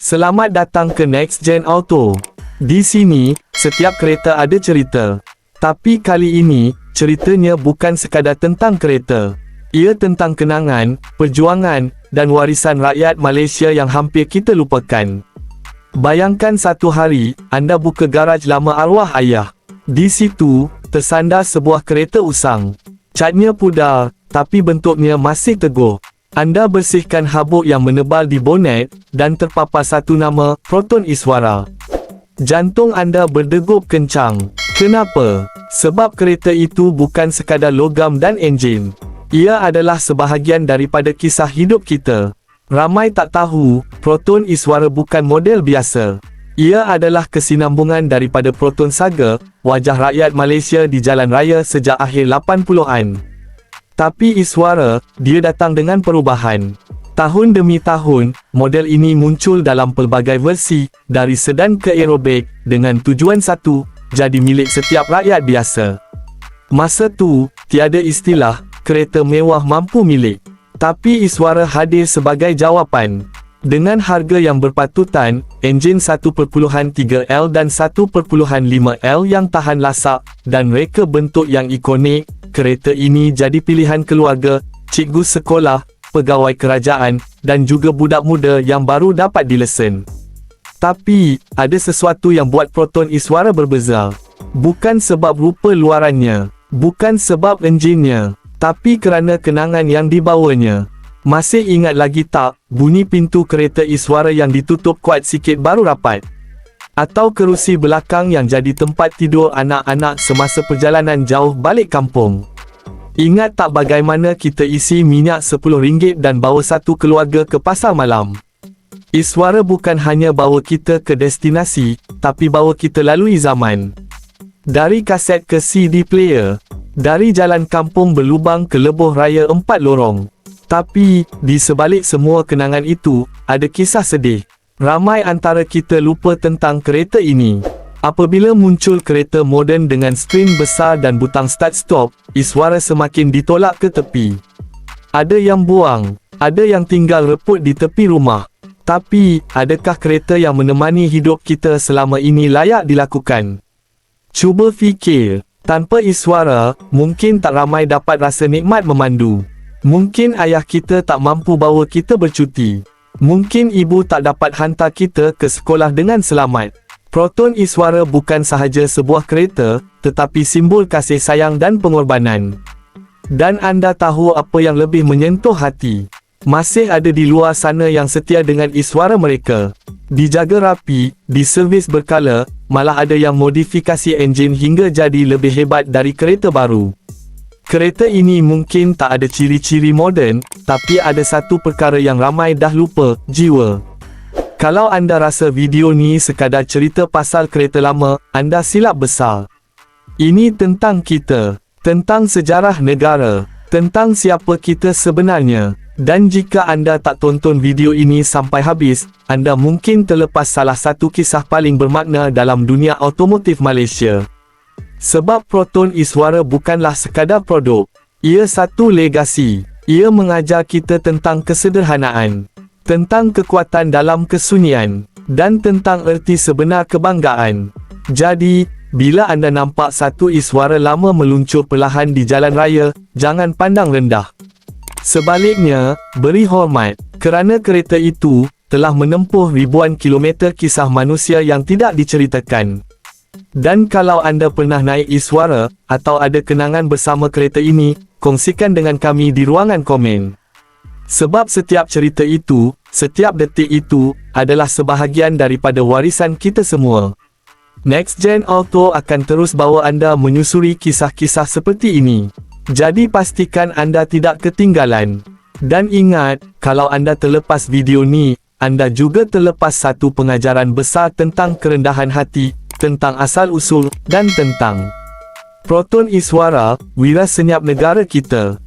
Selamat datang ke Next Gen Auto. Di sini, setiap kereta ada cerita. Tapi kali ini, ceritanya bukan sekadar tentang kereta. Ia tentang kenangan, perjuangan, dan warisan rakyat Malaysia yang hampir kita lupakan. Bayangkan satu hari, anda buka garaj lama arwah ayah. Di situ, tersandar sebuah kereta usang. Catnya pudar, tapi bentuknya masih teguh. Anda bersihkan habuk yang menebal di bonet, dan terpapar satu nama, Proton Iswara. Jantung anda berdegup kencang. Kenapa? Sebab kereta itu bukan sekadar logam dan enjin. Ia adalah sebahagian daripada kisah hidup kita. Ramai tak tahu, Proton Iswara bukan model biasa. Ia adalah kesinambungan daripada Proton Saga, wajah rakyat Malaysia di jalan raya sejak akhir 80-an. Tapi Iswara, dia datang dengan perubahan. Tahun demi tahun, model ini muncul dalam pelbagai versi, dari sedan ke aerobik, dengan tujuan satu, jadi milik setiap rakyat biasa. Masa tu, tiada istilah, kereta mewah mampu milik. Tapi Iswara hadir sebagai jawapan. Dengan harga yang berpatutan, enjin 1.3L dan 1.5L yang tahan lasak, dan reka bentuk yang ikonik, kereta ini jadi pilihan keluarga, cikgu sekolah, pegawai kerajaan, dan juga budak muda yang baru dapat dilesen. Tapi, ada sesuatu yang buat Proton Iswara berbeza. Bukan sebab rupa luarannya, bukan sebab enjinnya, tapi kerana kenangan yang dibawanya. Masih ingat lagi tak, bunyi pintu kereta Iswara yang ditutup kuat sikit baru rapat? atau kerusi belakang yang jadi tempat tidur anak-anak semasa perjalanan jauh balik kampung. Ingat tak bagaimana kita isi minyak RM10 dan bawa satu keluarga ke pasar malam? Iswara bukan hanya bawa kita ke destinasi, tapi bawa kita lalui zaman. Dari kaset ke CD player, dari jalan kampung berlubang ke lebuh raya empat lorong. Tapi, di sebalik semua kenangan itu, ada kisah sedih. Ramai antara kita lupa tentang kereta ini. Apabila muncul kereta moden dengan skrin besar dan butang start-stop, iswara semakin ditolak ke tepi. Ada yang buang, ada yang tinggal reput di tepi rumah. Tapi, adakah kereta yang menemani hidup kita selama ini layak dilakukan? Cuba fikir, tanpa iswara, mungkin tak ramai dapat rasa nikmat memandu. Mungkin ayah kita tak mampu bawa kita bercuti. Mungkin ibu tak dapat hantar kita ke sekolah dengan selamat. Proton Iswara bukan sahaja sebuah kereta, tetapi simbol kasih sayang dan pengorbanan. Dan anda tahu apa yang lebih menyentuh hati? Masih ada di luar sana yang setia dengan Iswara mereka. Dijaga rapi, diservis berkala, malah ada yang modifikasi enjin hingga jadi lebih hebat dari kereta baru. Kereta ini mungkin tak ada ciri-ciri moden, tapi ada satu perkara yang ramai dah lupa, jiwa. Kalau anda rasa video ni sekadar cerita pasal kereta lama, anda silap besar. Ini tentang kita, tentang sejarah negara, tentang siapa kita sebenarnya. Dan jika anda tak tonton video ini sampai habis, anda mungkin terlepas salah satu kisah paling bermakna dalam dunia automotif Malaysia. Sebab Proton Iswara bukanlah sekadar produk. Ia satu legasi. Ia mengajar kita tentang kesederhanaan, tentang kekuatan dalam kesunyian, dan tentang erti sebenar kebanggaan. Jadi, bila anda nampak satu iswara lama meluncur perlahan di jalan raya, jangan pandang rendah. Sebaliknya, beri hormat, kerana kereta itu telah menempuh ribuan kilometer kisah manusia yang tidak diceritakan. Dan kalau anda pernah naik Iswara, atau ada kenangan bersama kereta ini, kongsikan dengan kami di ruangan komen. Sebab setiap cerita itu, setiap detik itu, adalah sebahagian daripada warisan kita semua. Next Gen Auto akan terus bawa anda menyusuri kisah-kisah seperti ini. Jadi pastikan anda tidak ketinggalan. Dan ingat, kalau anda terlepas video ni, anda juga terlepas satu pengajaran besar tentang kerendahan hati, tentang asal-usul, dan tentang Proton Iswara, wira senyap negara kita.